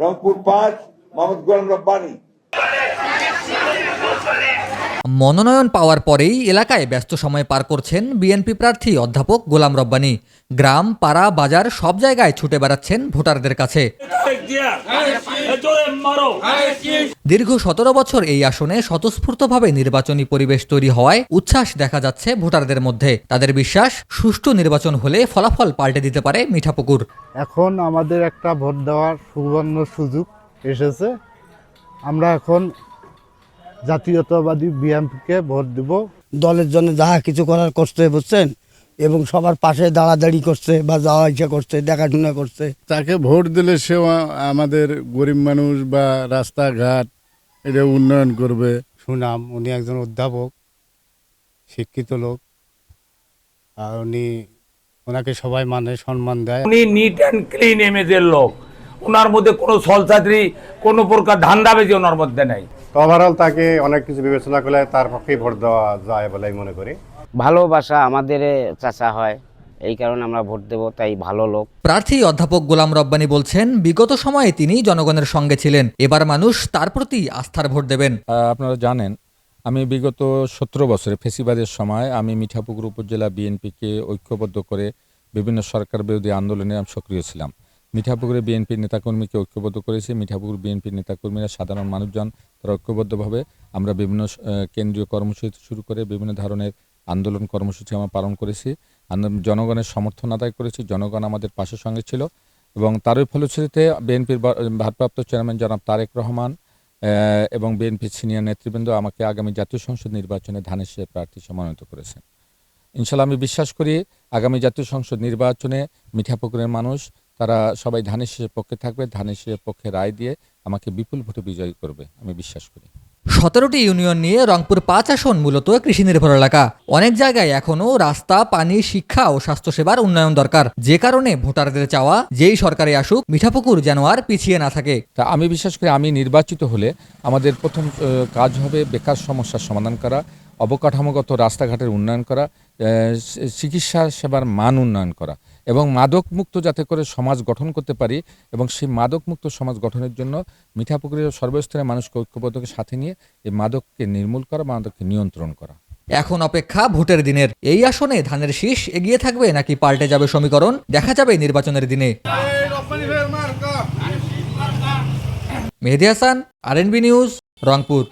রংপুর পাঁচ মোহাম্মদ গোলাম রব্বানি। মনোনয়ন পাওয়ার পরেই এলাকায় ব্যস্ত সময় পার করছেন বিএনপি প্রার্থী অধ্যাপক গোলাম রব্বানি। গ্রাম পাড়া বাজার সব জায়গায় ছুটে বেড়াচ্ছেন ভোটারদের কাছে। দীর্ঘ সতেরো বছর এই আসনে স্বতঃস্ফূর্তভাবে নির্বাচনী পরিবেশ তৈরি হওয়ায় উচ্ছ্বাস দেখা যাচ্ছে ভোটারদের মধ্যে। তাদের বিশ্বাস সুষ্ঠু নির্বাচন হলে ফলাফল পাল্টে দিতে পারে মিঠাপুকুর। এখন আমাদের একটা ভোট দেওয়ার সুবর্ণ সুযোগ এসেছে। আমরা এখন জাতীয়তাবাদী বিএনপিকে ভোট দেব। দলের জন্য যাহা কিছু করার করছে বুঝছেন? এবং সবার পাশে দাঁড়াদাঁড়ি করছে বা যাওয়া ইচ্ছা করছে দেখাশোনা করছে। তাকে ভোট দিলে সে আমাদের গরিব মানুষ বা রাস্তাঘাট এটা উন্নয়ন করবে। সুনাম উনি একজন অধ্যাপক শিক্ষিত লোক আর উনি ওনাকে সবাই মানে সম্মান দেয়। উনি নিট অ্যান্ড ক্লিন ইমেজের লোক। ওনার মধ্যে কোনো সলসাত্রী কোনো প্রকার ধান্দা ধান্দাবেজি ওনার মধ্যে নেই। ওভারঅল তাকে অনেক কিছু বিবেচনা করলে তার পক্ষেই ভোট দেওয়া যায় বলে আমি মনে করি। ভালোবাসা আমাদের চাচা হয় এই কারণে আমরা ভোট দেব তাই ভালো লোক। প্রার্থী অধ্যাপক গোলাম রব্বানী বলছেন বিগত সময়ে তিনি জনগণের সঙ্গে ছিলেন এবার মানুষ তার প্রতি আস্থার ভোট দেবেন। আপনারা জানেন আমি বিগত সতেরো বছরে ফেসিবাদের সময় আমি মিঠাপুকুর উপজেলা বিএনপিকে ঐক্যবদ্ধ করে বিভিন্ন সরকার বিরোধী আন্দোলনে আমি সক্রিয় ছিলাম। মিঠাপুকুরে বিএনপির নেতাকর্মীকে ঐক্যবদ্ধ করেছি মিঠাপুকুর বিএনপির নেতাকর্মীরা সাধারণ মানুষজন তারা ঐক্যবদ্ধভাবে আমরা বিভিন্ন কেন্দ্রীয় কর্মসূচি শুরু করে বিভিন্ন ধরনের আন্দোলন কর্মসূচি আমরা পালন করেছি। জনগণের সমর্থন আদায় করেছি, জনগণ আমাদের পাশের সঙ্গে ছিল এবং তারই ফলশ্রুতিতে বিএনপির ভারপ্রাপ্ত চেয়ারম্যান জনাব তারেক রহমান এবং বিএনপির সিনিয়র নেতৃবৃন্দ আমাকে আগামী জাতীয় সংসদ নির্বাচনে ধানের শীষের প্রার্থী মনোনীত করেছেন। ইনশাল্লাহ আমি বিশ্বাস করি আগামী জাতীয় সংসদ নির্বাচনে মিঠাপুকুরের মানুষ, তারা সবাই ধানের শীষের পক্ষে থাকবে, ধানের শীষের পক্ষে রায় দিয়ে আমাকে বিপুল ভোটে বিজয়ী করবে, আমি বিশ্বাস করি। সতেরোটি ইউনিয়ন নিয়ে রংপুর পাঁচ আসন মূলত কৃষি নির্ভর এলাকা। অনেক জায়গায় এখনও রাস্তা, পানি, শিক্ষা ও স্বাস্থ্যসেবার উন্নয়ন দরকার। যে কারণে ভোটারদের চাওয়া, যেই সরকারে আসুক, মিঠাপুকুর যেন আর পিছিয়ে না থাকে। তা আমি বিশ্বাস করি আমি নির্বাচিত হলে আমাদের প্রথম কাজ হবে বেকার সমস্যার সমাধান করা অবকাঠামোগত রাস্তাঘাটের উন্নয়ন করা চিকিৎসা সেবার মান উন্নয়ন করা এবং মাদক মুক্ত যাতে করে সমাজ গঠন করতে পারি এবং সেই মাদক মুক্ত সমাজ গঠনের জন্য মিঠাপুকুরের সর্বস্তরের মানুষকে ঐক্যবদ্ধকে সাথে নিয়ে এই মাদককে নির্মূল করা, মাদককে নিয়ন্ত্রণ করা। এখন অপেক্ষা ভোটের দিনের। এই আসনে ধানের শীষ এগিয়ে থাকবে নাকি পাল্টে যাবে সমীকরণ? দেখা যাবে নির্বাচনের দিনে। Mehedi Hasan, R news, Rangpur.